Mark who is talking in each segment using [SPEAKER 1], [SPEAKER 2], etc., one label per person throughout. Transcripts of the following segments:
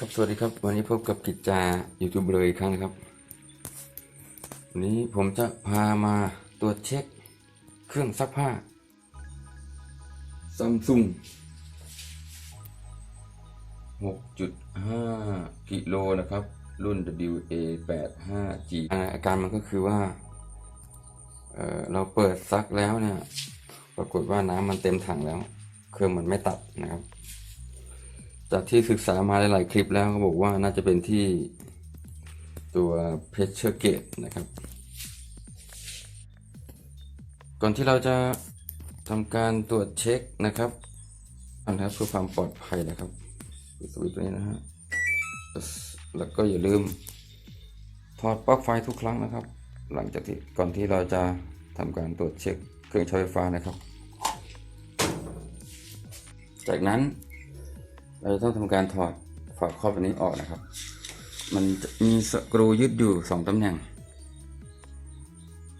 [SPEAKER 1] ครับสวัสดีครับ วันนี้พบกับกิจจายูทูบเลยอีกครั้งนะครับ วันนี้ผมจะพามาตรวจเช็คเครื่องซักผ้าซัมซุง6.5 กิโลนะครับ รุ่น WA85G อาการมันก็คือว่าเเราเปิดซักแล้วเนี่ย ปรากฏว่าน้ำมันเต็มถังแล้ว เครื่องมันไม่ตัดนะครับ จากที่ศึกษามาหลาย ๆ คลิปแล้วเขาบอกว่าน่าจะเป็นที่ตัว pressure gauge นะครับ ก่อนที่เราจะทำการตรวจเช็คนะครับอันนะครับเพื่อความปลอดภัยนะครับสวิตช์ตัวนี้นะฮะแล้วก็อย่าลืมถอดปลั๊กไฟทุกครั้งนะครับ หลังจากที่ก่อนที่เราจะทำการตรวจเช็คเครื่องใช้ไฟฟ้านะครับ จากนั้น เราจะต้องทำการถอดฝาครอบอันนี้ออกนะครับ มันมีสกรูยึดอยู่สองตำแหน่ง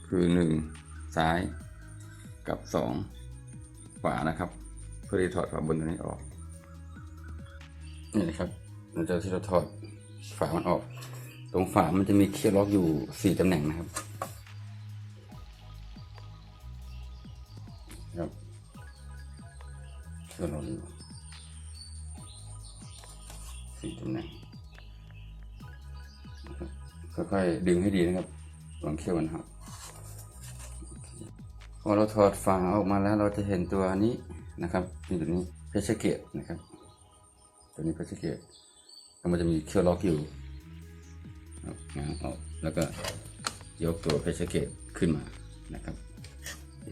[SPEAKER 1] คือหนึ่งซ้ายกับสองขวานะครับ เพื่อที่ถอดฝาบนตัวนี้ออกนี่นะครับหลังจากที่เราถอดฝามันออก ตรงฝามันจะมีเคียร์ล็อกอยู่สี่ตำแหน่งนะครับ สี่ตำแหน่งค่อยๆดึงให้ดีนะครับลองเคี่ยวมันครับพอเราถอดฝาออกมาแล้วเราจะเห็นตัวนี้นะครับนี่ตัวนี้เพชรเกตนะครับ ตัวนี้เพชรเกตแล้วมันจะมีเคี่ยวล็อกอยู่ครับง้างออกแล้วก็ยกตัวเพชรเกตขึ้นมานะครับ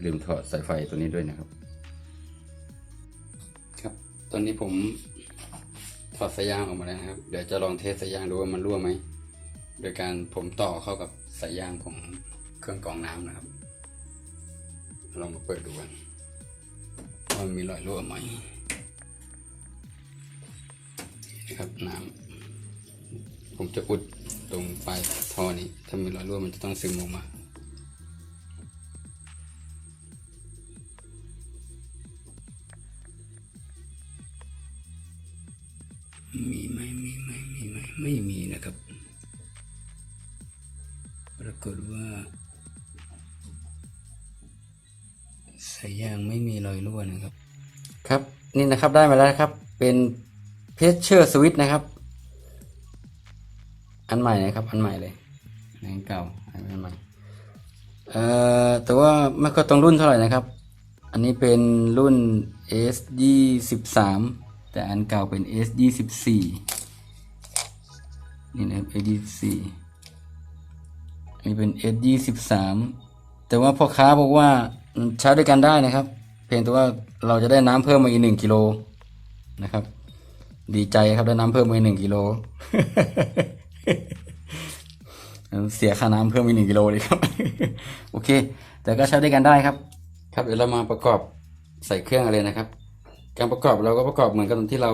[SPEAKER 1] ลืมถอดสายไฟตัวนี้ด้วยนะครับ ครับ ตอนนี้ผม ถอดสายยางออกมาแล้วครับ เดี๋ยวจะลองเทสสายยางดูว่ามันรั่วไหม โดยการผมต่อเข้ากับสายยางของเครื่องกรองน้ำนะครับ ลองมาเปิดดูกันว่ามันมีรอยรั่วไหมนะครับน้ำผมจะอุดตรงปลายท่อนี้ ถ้ามีรอยรั่วมันจะต้องซึมออกมา รากฏว่าสายยางไม่มีรอยรั่วนะครับ ครับนี่นะครับได้มาแล้วครับเป็นเพชเชอร์สวิตนะครับ อันใหม่นะครับ อันใหม่เลยอันเก่าอันใหม่เอ่อแต่ว่าไม่ค่อยตรงรุ่นเท่าไหร่นะครับ อันนี้เป็นรุ่น S 2 3แต่อันเก่าเป็น S 2 4นี่นะครับ S 2 4อั นนี้เป็น S 2 3แต่ว่าพ่อค้าบอกว่าใช้ด้วยกันได้นะครับ เพียงแต่ว่าเราจะได้น้ำเพิ่มมาอีกหนึ่งกิโลนะครับ ดีใจครับได้น้ำเพิ่มมาอีกหนึ่งกิโลเสียค่าน้ำเพิ่มอีกหนึ่งกิโลเลยครับ โอเค แต่ก็ใช้ด้วยกันได้ครับ ครับเดี๋ยวเรามาประกอบใส่เครื่องอะไรนะครับ การประกอบเราก็ประกอบเหมือนกับที่เรา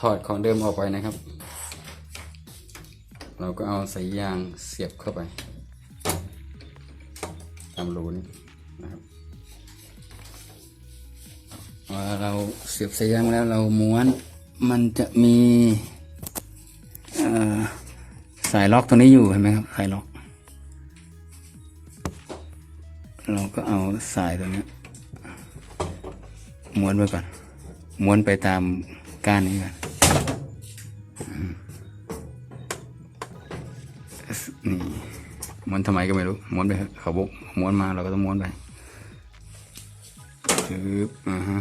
[SPEAKER 1] ถอดของเดิมออกไปนะครับ เราก็เอาสายยางเสียบเข้าไปตามรูนี้นะครับพอเราเสียบสายยางแล้วเราม้วนมันจะมีสายล็อกตัวนี้อยู่เห็นไหมครับสายล็อก เราก็เอาสายตัวนี้ม้วนไว้ก่อนม้วนไปตามก้านนี้ก่อน ม้วนทำไมก็ไม่รู้ม้วนไปเขาบอกม้วนมาเราก็ต้องม้วนไปจึบอ่าฮะ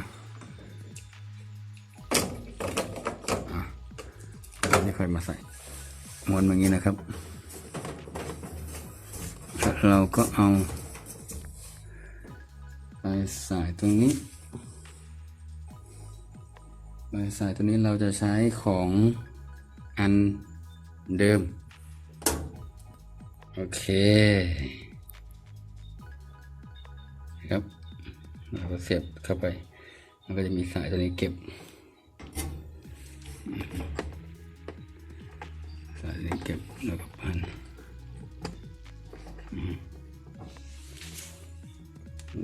[SPEAKER 1] อะอันนี้ค่อยมาใส่ม้วนแบบนี้นะครับเราก็เอาปลายสายตรงนี้ปลายสายตัวนี้เราจะใช้ของอันเดิม โอเคครับเราก็เสียบเข้าไป มันก็จะมีสายตัวนี้เก็บ สายนี้เก็บแล้วก็พัน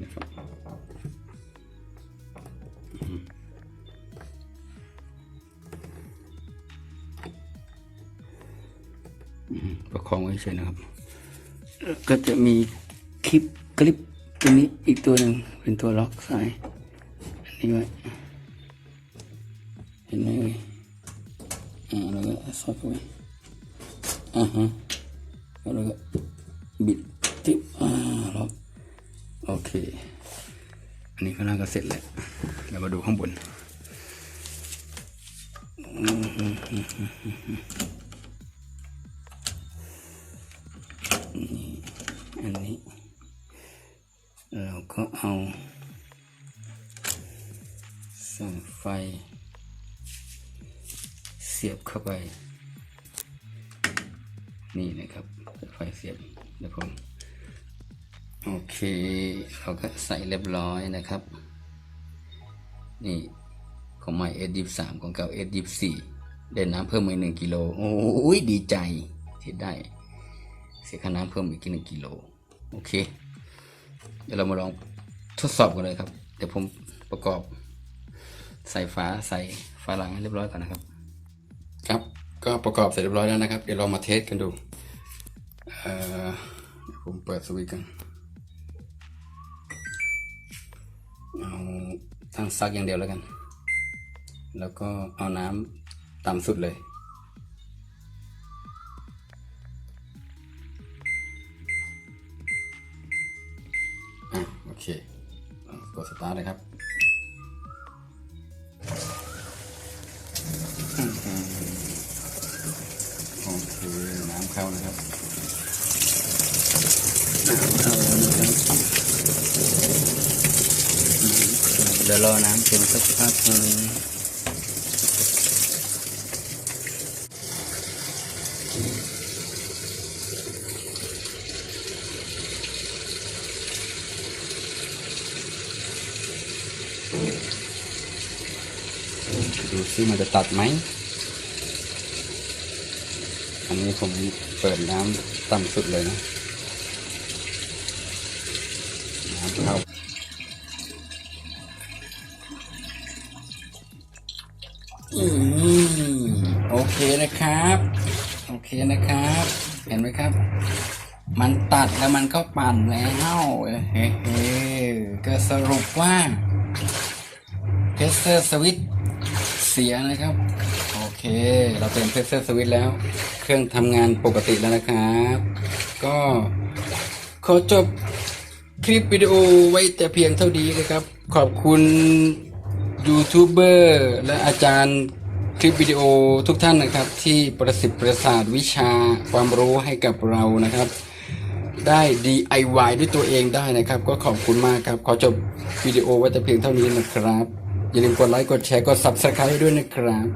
[SPEAKER 1] นี่ครับประ
[SPEAKER 2] คองไว้เฉยนะครับ ก็จะมีคลิปคลิปตัวนี้อีกตัวหนึ่งเป็นตัวล็อกสายอันนี้ไว้เห็นไหมเอ่ยอ่าแล้วก็สอดเข้าไปอ่าฮะแล้วก็บิดติ๊บอ่าล็อกโอเค อันนี้ข้างล่างก็เสร็จแล้วเรามาดูข้างบน อันนี้ เราก็เอาสายไฟ เสียบเข้าไป นี่นะครับสายไฟเสียบเดี๋ยวผมโอเคเราก็ใส่เรียบร้อยนะครับ นี่ของใหม่เอสยี่สามของเก่าเอสยี่สี่ได้น้ำเพิ่มมาอีกหนึ่งกิโลโอ้ยดีใจที่ได้ เสียค่าน้ำเพิ่มอีกหนึ่งกิโล โอเค เดี๋ยวเรามาลองทดสอบกันเลยครับ เดี๋ยวผมประกอบ ใส่ฝาใส่ฝาหลังให้เรียบร้อยก่อนนะครับ
[SPEAKER 1] ครับ ก็ประกอบเสร็จเรียบร้อยแล้วนะครับ เดี๋ยวเรามาเทสกันดูเอ่อผมเปิดสวิตช์กันเอาทั้งซักอย่างเดียวแล้วกัน แล้วก็เอาน้ำต่ำสุดเลย กดสตาร์ทเลยครับโอเคน้ำเข้านะครับ
[SPEAKER 2] เดี๋ยวรอน้ำเต็มสักพักหนึง
[SPEAKER 1] ดูซิมันจะตัดไหม อันนี้ผมเปิดน้ำต่ำสุดเลยนะน้ำเข้า
[SPEAKER 2] อืมโอเคนะครับ โอเคนะครับ เห็นไหมครับ มันตัดแล้วมันก็ปั่นแล้วเฮ้เฮ้ก็สรุปว่าเพสเซอร์สวิต เสียนะครับ
[SPEAKER 1] โอเค เราเต็มเพรสเซอร์สวิตแล้ว เครื่องทำงานปกติแล้วนะครับ ก็ขอจบคลิปวิดีโอไว้แต่เพียงเท่านี้นะครับ ขอบคุณยูทูบเบอร์และอาจารย์คลิปวิดีโอทุกท่านนะครับ ที่ประสิทธิ์ประสาทวิชาความรู้ให้กับเรานะครับ ได้ DIY ด้วยตัวเองได้นะครับ ก็ขอบคุณมากครับ ขอจบวิดีโอไว้แต่เพียงเท่านี้นะครับ อย่าลืมกดไลค์ กดแชร์ กด Subscribe ด้วยนะครับ